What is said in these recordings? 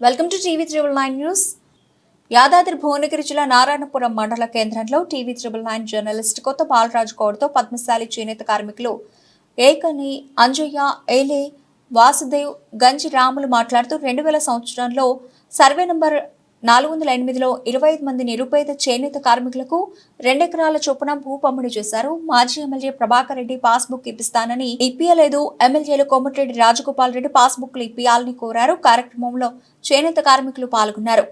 Welcome to TV triple nine news. Yadadri Bhuvanagiri జిల్లా నారాయణపురం మండల కేంద్రంలో టీవీ త్రిబుల్ నైన్ జర్నలిస్ట్ కొత్త బాలరాజు గౌడ్తో పద్మశాలి చేనేత కార్మికులు ఏకని అంజయ్య ఏలే వాసుదేవ్ గంజి రాములు మాట్లాడుతూ రెండు వేల సంవత్సరంలో సర్వే నంబర్ నాలుగు వందల ఎనిమిదిలో ఇరవై ఐదు మంది నిరుపేద చేనేత కార్మికులకు రెండెకరాల చొప్పున భూ పంపిణీ చేశారు. మాజీ ఎమ్మెల్యే ప్రభాకర్ రెడ్డి పాస్బుక్ ఇప్పిస్తానని ఇప్పియలేదు. ఎమ్మెల్యేలు కోమటిరెడ్డి రాజగోపాల్ రెడ్డి పాస్బుక్లు ఇప్పియాలని కోరారు. కార్యక్రమంలో చేనేత కార్మికులు పాల్గొన్నారు.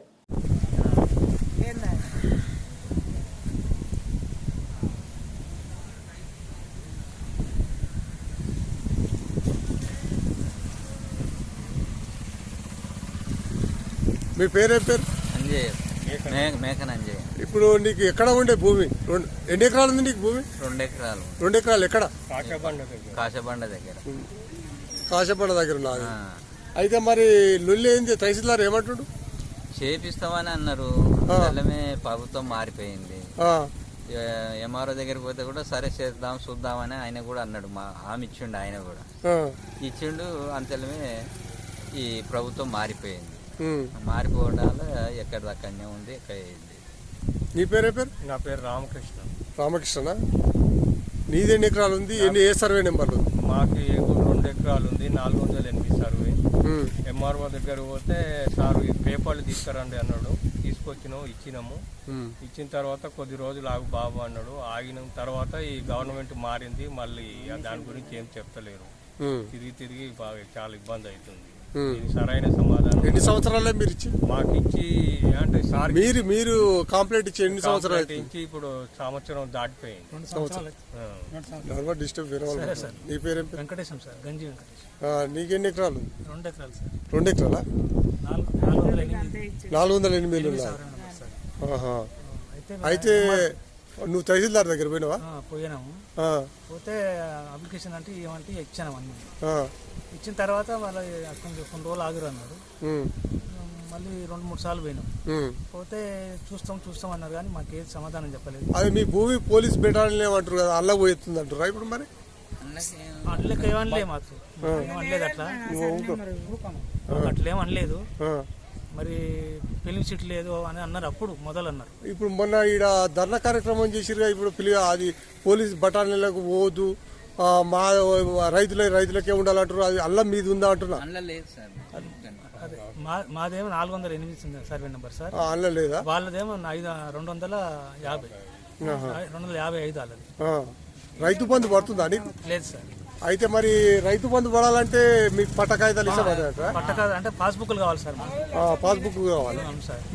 మీ పేరే పేరు? అంజయ్య. మే మేకన్ అంజయ్య. ఇప్పుడు నీకు ఎక్కడ ఉండే భూమి? రెండు ఎన్ని ఎకరాలు ఉంది నీకు భూమి? రెండు ఎకరాలు. రెండు ఎకరాలు ఎక్కడ? కాశబండ దగ్గర. కాశపడ దగ్గర. ఉన్నది అయితే మరి లొల్లి ఏంది? తహసీల్దార్ ఏమంటుడు? చేపిస్తామని అన్నారు. తెల్లమే ప్రభుత్వం మారిపోయింది. ఆ, ఎంఆర్ఓ దగ్గరికి పోతే కూడా సరే చేద్దాం చూద్దామని ఆయన కూడా అన్నాడు. మా హామీ ఇచ్చిండు ఆయన కూడా. ఇచ్చిండు అంతలమే ఈ ప్రభుత్వం మారిపోయింది. ఉమ్. ఎక్కడి దక్కనే ఉంది ఎక్కడ ఇది. నీ పేరే పేరు? నా పేరు రామకృష్ణ. రామకృష్ణ నీది ఎన్ని ఎకరాలు ఉంది? ఎన్ని ఏ సర్వే నెంబర్లు? మాకు రెండు ఎకరాలు ఉంది నాలుగు వందల ఎనిమిది సర్వే. ఎంఆర్ఓ దగ్గర పోతే సార్ ఈ పేపర్లు తీసుకురండి అన్నాడు. తీసుకొచ్చినాము ఇచ్చినాము. ఇచ్చిన తర్వాత కొద్ది రోజులు ఆగు బాబు అన్నాడు. ఆగిన తర్వాత ఈ గవర్నమెంట్ మారింది మళ్ళీ దాని గురించి ఏం చెప్తలేరు. తిరిగి తిరిగి బాగా చాలా ఇబ్బంది అవుతుంది. సరైన సమాధానం ఎన్ని సంవత్సరాలే మీరు ఇచ్చి? మాకు ఇచ్చి అంటే సార్ మీరు మీరు కంప్లైంట్ ఇచ్చి ఎన్ని సంవత్సరాలు ఇచ్చి ఇప్పుడు సంవత్సరం దాటిపోయింది. సంవత్సరం ఆ. నర్మల్ డిస్టర్బ్ వేరే వాళ్ళు నీ పేరేం వెంకటేశం సార్ గంజి వెంకటేశం. ఆ, నీకు ఎన్ని ఎకరాలు? రెండు ఎకరాలు సార్. రెండు ఎకరాలా? నాలుగు వందల ఎనిమిది. అయితే నువ్వు తహసీల్దార్ దగ్గర పోయినావా? ఆ, పోయినాము. ఆ, పోతే అప్లికేషన్ అంటే ఏమంటే ఇచ్చాను అన్నీ. ఆ, ఇచ్చిన తర్వాత వాళ్ళ కొంచెం కొన్ని రోజులు ఆగురు అన్నారు. ఉమ్, మళ్ళీ రెండు మూడు సార్లు పోయినాం. ఉమ్. పోతే చూస్తాం చూస్తాం అన్నారు కానీ మాకు ఏది సమాధానం చెప్పలేదు. అది మీ భూమి పోలీస్ బెటాలియన్ ఏమంటారు కదా అల్ల పోతుంది అంటారా ఇప్పుడు మరి? అట్లకి ఏమనలే మాకు. ఏమనలేదు అట్లా. అట్లా ఏమనలేదు ఆ. మరి ఫిలిం సిట్ లేదు అని అన్నారు అప్పుడు మొదలు అన్నారు ఇప్పుడు మొన్న ఈడ ధర్నా కార్యక్రమం చేసిరుగా ఇప్పుడు పిలి అది పోలీస్ బటాలియన్లకు పోదు ఆ, మా రైతుల రైతులకే ఉండాలంటారు అది అల్లం మీద ఉందా అంటున్నా? అందులో లేదు సార్. అదే మా మాదేమో నాలుగు వందల ఎనిమిది సర్వే నెంబర్ సార్. అల్లం లేదా? వాళ్ళదేమో ఐదు రెండు వందల యాభై. రెండు వందల యాభై ఐదు వాళ్ళది ఆ. రైతు బంధు పడుతుందా లేదు సార్. అయితే మరి రైతు బంధు పడాలంటే మీకు పట్ట కాగితాలు ఇష్టపడట పట్టక అంటే పాస్బుక్లు కావాలి సార్ మాకు. పాస్బుక్ కావాలి.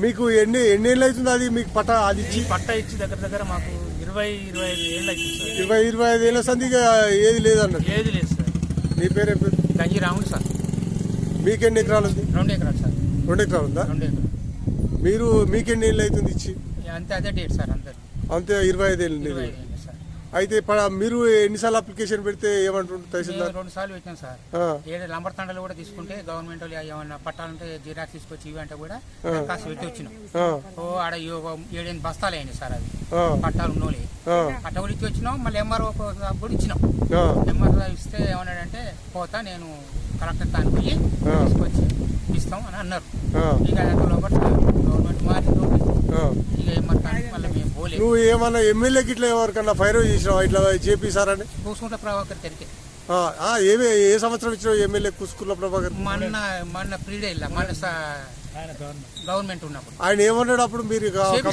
మీకు ఎన్ని ఎన్ని ఏళ్ళు అవుతుంది అది? మీకు పట్ట అది ఇచ్చి? పట్ట ఇచ్చి దగ్గర దగ్గర మాకు ఇరవై ఇరవై ఐదు ఏళ్ళు అవుతుంది సార్. ఇరవై ఇరవై ఐదు ఏళ్ళ సందిగా ఏది లేదన్నట్టు? ఏది లేదు సార్. నీ పేరే గంజి రాముడు సార్. మీకెన్ని ఎకరాలు ఉంది? రెండు ఎకరాలు సార్. రెండు ఎకరాలు ఉందా? రెండు ఎకరాలు. మీరు మీకెన్ని ఏళ్ళు అవుతుంది ఇచ్చి? అంతే అదే డేట్ సార్ అందరు అంతే ఇరవై ఐదు ఏళ్ళు. అయితే మీరు ఎన్నిసార్లు అప్లికేషన్ పెడితే ఏమంటుంటారు తహసీల్దార్? రెండు సార్లు పెట్టాం సార్. ఏడు లంబర్ తండలు కూడా తీసుకుంటే గవర్నమెంట్ వాళ్ళు ఏమన్నా పట్టాలంటే జిరాక్స్ తీసుకొచ్చి ఇవంటే కూడా దరఖాస్తు పెట్టి వచ్చినాం. ఓ ఆడ ఏడెనిమిది బస్తాలు అయ్యింది సార్ అది పట్టాలు ఉన్నోలే ఆ, పట్ట కూడా ఇచ్చి వచ్చినాం. మళ్ళీ ఎంఆర్ఓ కూడా ఇచ్చినాం. ఎంఆర్ఓ ఇస్తే ఏమన్నాడంటే పోతా నేను కలెక్టర్ తాను పోయి. తీసుకొచ్చి ఇస్తాం అని అన్నారు. ఇక లోపల గవర్నమెంట్ మారింది. నువ్వు ఏమన్నా ఎమ్మెల్యేకి ఇట్లా ఎవరికన్నా ఫైర్ చేసినావా? ఇట్లా కూసుకుంటే ప్రభాకర్ తెరికే. ఆ, ఆ, ఏమే ఏ సంవత్సరం ఇచ్చినావు ఎమ్మెల్యే కుస్కుల ప్రభాకర్? మొన్న ఫ్రీడే ఇలా మన గవర్నమెంట్ ఉన్నప్పుడు. ఆయన ఏమన్నాడు అప్పుడు మీరు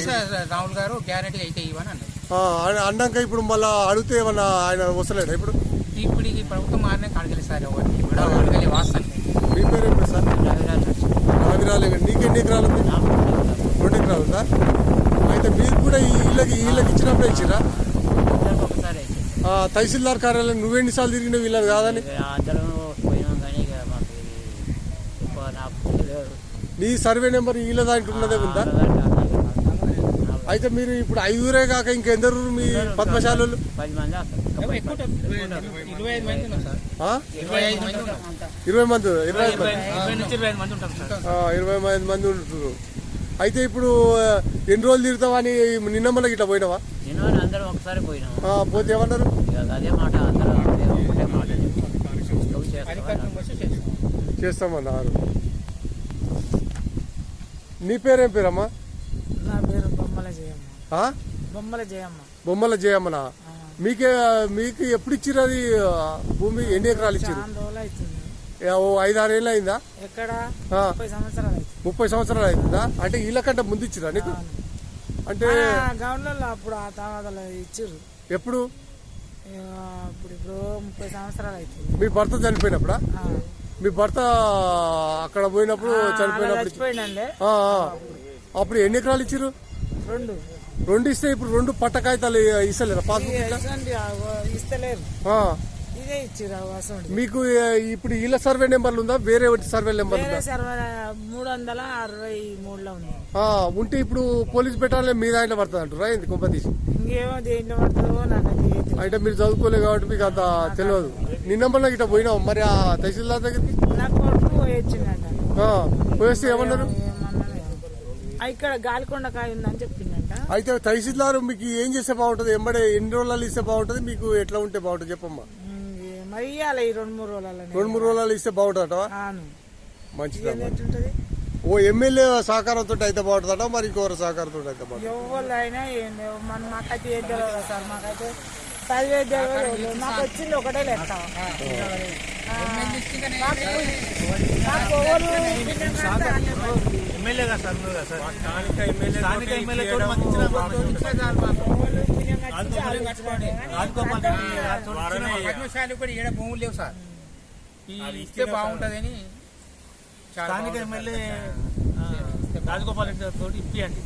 సార్ రాహుల్ గారు గ్యారెంటీ అయితే ఇవ్వని అన్నారు అన్నాక ఇప్పుడు మళ్ళా అడిగితే ఏమన్నా ఆయన వస్తలేడా ఇప్పుడు? ఇప్పుడు ఈ ప్రభుత్వం మారినాక అడగలేదు సార్ కూడా మీ పేరు సార్? నాగరాలే నీకెన్ని ఎకరాలు ఎకరాలు ఉందా అయితే మీరు కూడా ఈ ఇళ్ళకి ఇచ్చినప్పుడే ఇచ్చిరా తహసీల్దార్ కార్యాలయం నువ్వెన్నిసార్లు తిరిగినావు వీళ్ళని కాదని. నీ సర్వే నెంబర్ వీళ్ళ దాంట్లో ఉన్నదే ఉందా అయితే మీరు ఇప్పుడు ఐదుగురే కాక ఇంకెందరు మీ పద్మశాలలు ఇరవై మంది సార్? ఇరవై ఇరవై మంది ఉంటారు అయితే ఇప్పుడు ఎన్ని రోజులు తిరుగుతావని నిన్న మొన్న ఇట్లా పోయినావా? అందరం ఒకసారి పోయినాం ఆ, పోతే ఏమన్నారు అదే మాట? చేస్తామన్నారు నీ పేరేం పేరమ్మా? నా పేరు బొమ్మల జయమ్మ? బొమ్మల జయమ్మ. బొమ్మల జయమ్మనా? మీకే మీకు ఎప్పుడు ఇచ్చిర్రు అది భూమి ఎన్ని ఎకరాలు ఏ, ఓ ఐదారు ఏళ్ళు అయిందా? ఎక్కడ? ఆ. ముప్పై సంవత్సరాలు అవుతుంది అంటే వీళ్ళ కంటే ముందు ఇచ్చిరా నీకు? అంటే గవర్నర్లో అప్పుడు ఆ తావాదలో ఇచ్చిర్రు. ఎప్పుడు? ఇప్పుడు ఇప్పుడు ముప్పై సంవత్సరాలు అవుతుంది మీ భర్త చనిపోయినప్పుడా. మీ భర్త అక్కడ పోయినప్పుడు చనిపోయినప్పుడు. అప్పుడు ఎన్ని ఎకరాలు ఇచ్చిర్రు? రెండు. రెండు ఇస్తే ఇప్పుడు రెండు పట్ట కాగితాలు ఇస్తలేరా? పాస్బుక్ ఇస్తలేరు. ఇదే మీకు ఇప్పుడు ఇళ్ళ సర్వే నెంబర్లు ఉందా? వేరే సర్వే నెంబర్ వేరే సర్వే మూడు వందల అరవై మూడులో ఉంది ఉంటే ఇప్పుడు పోలీస్ పెట్టాలి మీ దాంట్లో పడుతుంది అంటారా? ఏంది కుంపతీసి ఇంకేమో దేంట్లో పడుతుందో నాకు అది తెలియదు. అంటే మీరు చదువుకోలేదు కాబట్టి మీకు అంత తెలియదు. నిన్న మొన్న ఇట్లా పోయినావు? మరి ఆ తహసీల్దార్ దగ్గరికి? నా కొడుకు పోయొచ్చిందంట ఆ, పోయేస్తే ఏమన్నారు? ఇక్కడ గాలికొండ కాయ ఉందని చెప్పిందంట అయితే తహసీల్దార్ మీకు ఏం చేస్తే బాగుంటుంది? ఎంబడే ఎన్ని రోజులు ఇస్తే బాగుంటుంది? మీకు ఎట్లా ఉంటే బాగుంటుంది? చెప్పమ్మా. మరి ఇవ్వాలి ఈ రెండు మూడు రోజులలో రెండు మూడు రోజులు ఇస్తే బాగుంటుందట? అవును. మంచిదమ్మా. ఎట్లుంటది ఓ ఎమ్మెల్యే సహకారంతో అయితే బాగుంటుందట మరి ఇంకొకరి సహకారంతో అయితే బాగుంటుంది ఎవరు అయినా ఏం లేవు. మన మాకైతే ఏం తెలియదు సార్ మాకైతే చదివే తెలియదు. మాకు వచ్చింది ఒకటే లెక్క. ఆ, మాకు- మాకు ఎవరు పిల్లలంతా అన్నీ మంచిది. ఎమ్మెల్యేగా సార్ మీరు కదా సార్? స్థానిక ఎమ్మెల్యే స్థానిక రాజగోపాల్ రెడ్డి కూడా ఈడ భూములు లేవు సార్. ఇస్తే బాగుంటుందని స్థానిక బాగుంటుంది ఎమ్మెల్యే రాజగోపాల్ రెడ్డి గారితో ఇప్పియండి.